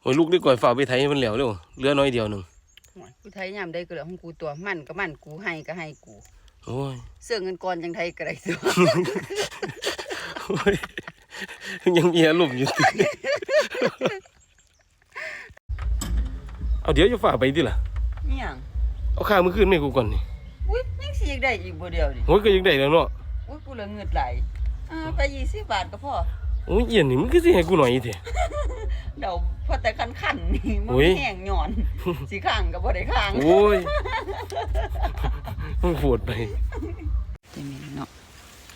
โอ้ยลูกนี่ก่อยฝ่าไปไทยมันเหลวเร็วเหลือน้อยเดียวหนึ่งโอ้ยกูไทยยามได้ก็เหลือของกูตัวมันก็มันกูให้ก็ให้กูโอ้ยเสื้อเงินก่อนจังไทยก็ได้ตัวโอ้ยยังมีอารมณ์อยู่ติเอาเดี๋ยวจะฝ่าไปดิล่ะเนี่ยงเอาข้าวมือขึ้นให้กูก่อนนี่อุ้ยยังสิยังได้อีกบ่เดียวดิโอ้ยก็ยังได้แล้วเนาะอุ้ยกูเหลือเงินไหลายอ่าไป20บาทก็พอ โอ้ยเอียนนี่มันก็สิให้กูหน่อยเถอะเดาพอแต่คันคันๆนี่มันอุ๊ยแห้งหย่อน สีข้างก็บ่ได้ข้างโอ้ยมันปวดไปเต็มเลยเนาะ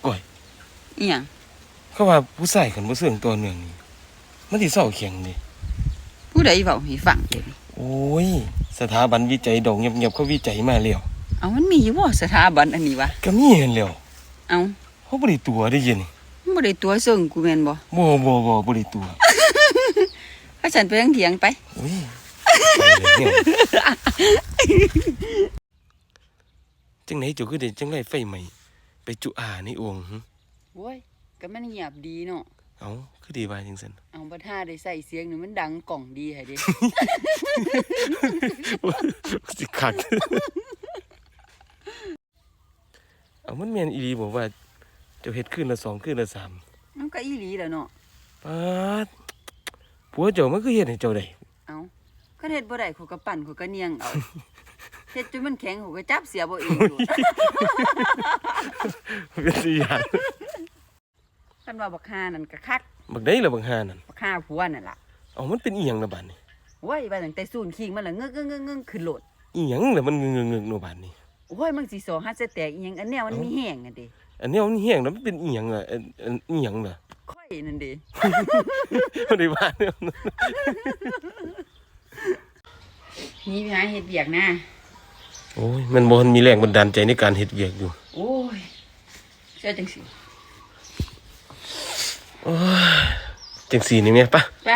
ก่อยอีหยังเขาว่าผู้ชายขันบ่เสื่องตัวเนื่องนี่มันสิเศร้าแข็งดิผู้ใดเว้าให้ฟังเดี๋ยวนี้โอ้ย สถาบันวิจัยดอกเงียบๆเขาวิจัยมาแล้วเอามันมีอยู่บ่สถาบันอันนี้วะก็มีเห็นแล้วเอาเขาบ่ได้ตัวได้ยินนี่มันบ่ ได้ตัวเซิงกูแม่นบ่บ่บ่บ่บ่ได้ตัวถ้าฉันไปทางเถียงไปโอ้ยไปเลยเนี่ยจังไหนจุคือได้จังไรไฟใหม่ ไปจุอาในโอ่งหึโอ้ยก็มันเงียบดีเนาะเอ้าคือดีว่าจังซั่นเอาบัดท่าได้ใส่เสียงนี่มันดังกล่องดีให้เด้สิคักเอามันแม่นอีหลีบอกว่า เจ้าเฮ็ดคืนละสองคืนละสามมันก็อีหลีแหล้วเนาะปาดผัวเจ้ามันคือเฮ็ดให้เจ้าได้เอาก็เฮ็ดบ่ได้เขาก็ปั่นเขาก็เนียงเอาเฮ็ดจนมันแข็งเขาก็จับเสียบ่เองอยู่เป็นสิยานคันว่าบักห่านั่นก็คักบักได้ละบักหานั่นบักห่าผัวนั่นล่ะเอามันเป็นอีหยังละบาดนี้โอ้ยว่าตั้งแต่ศูนย์คิงมันละเงึกๆๆๆขึ้นโลดอีหยังละมันงึกๆๆโนบาดนี้โอ้ยมันสิสอหัดสแตกอีหยังอันแนวมันมีแห้งอะเด้ อันนี้มันแห้งแล้วมันเป็นอีหยังล่ะอันอันอีหยังล่ะค่อยนั่นเด้บ่ได้ว่าเนี่ยนี่ไปหาเฮ็ดเวียกนะโอ้ยมันบ่ทันมีแรงบันดาลใจในการเฮ็ดเวียกอยู่โอ้ยเชื่อจังสิโอ้ยจังซี่นี่แม่ปะไป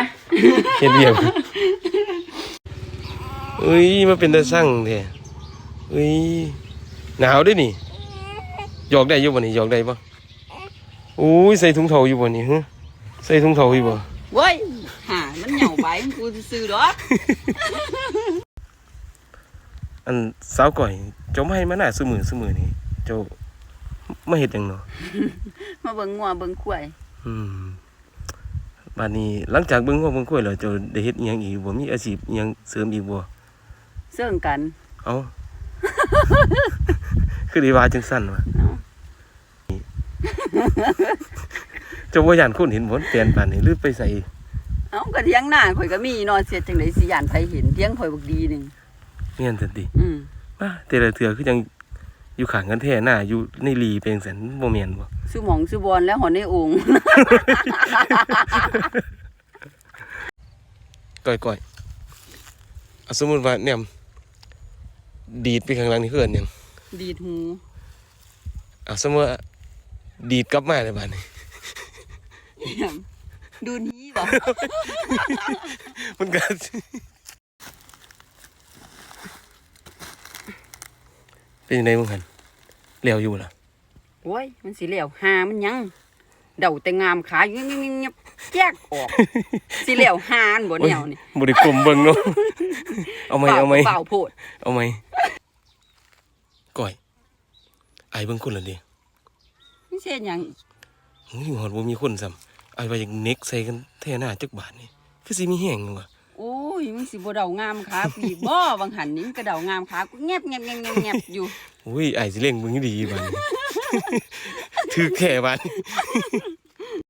เฮ็ดเวียกเอ้ยมาเป็นตาสั่งแท้เอ้ยหนาวเด้นี่ หยอกได้อยู่บ่นี่หยอกได้บ่โอ้ยใส่ถุงเท้าอยู่บ่นี่ฮะใส่ถุงเท้าอยู่บ่เว้ยหามันเหย่าไปกูซื้อๆดอกอันสาวก่อยเจ้ามาให้มาหน้าซุมื้อซุมื้อนี่เจ้ามาเฮ็ดหยังเนาะมาเบิ่งงัวเบิ่งควายอืมบัดนี้หลังจากเบิ่งว่าเบิ่งกล้วยแล้วเจ้าได้เฮ็ดอีหยังอีกบ่มีอาชีพอีหยังเสริมอีกบ่เสื่องกัน เอ้าคือได้ว่าจังซั่นวะ เอ้าเจ้าบ่ย่านคนเห็นบ่เปลี่ยนปานนี้หรือไปใส่เอ้าก็เถียงหน้าข่อยก็มีเนอนเสียจังได๋สิย่านไผเห็นเถียงข่อยบักดีหนึงเงี้ยนซั่นติอืมมาแต่ละเทื่อคือจังอยู่ข้างกันแท้หน้าอยู่ในลีเป็นจังซั่นบ่แม่นบ่สุหมองสุบอนแล้วหอนในโองก้อยๆเอาสมมุติว่าแนมดีดไปข้างหลังนี่คืออันหยังดีดหูเอาสมมุติว่า ดีดกลับมาได้บัดนี้เยี่ยมดูนี้บ่มันก็เป็นยังไงมึงหันเลี้ยวอยู่ล่ะโอ้ยมันสิแล้วหามันยังเดาแต่งามขาอยู่เงียบๆๆแยกออกสิแล้วหานบ่แนวนี่บริกรมเบิ่งเนาะเอาไหมเอาไหมเปล่าโพดเอาไหมก่อยไอ้เบิ่งคนละเดิ นี่เช่นหยังอีกโอ้ยหอดบ่มีคนซ้ำไอ้ว่าอยากเน็กใส่กันแท่หน้าจักบาทนี่คือสิมีแห้งอยู่ว่ะโอ้ยมันสิบ่เดางามขาปีกบ่บางหันนี่มันก็เดางามขากูแงบแงบแงบแงบแงบอยู่โอ้ยไอ้สิเล่งเบิ่งดีบาดนี้ ถือแค่บาดนี้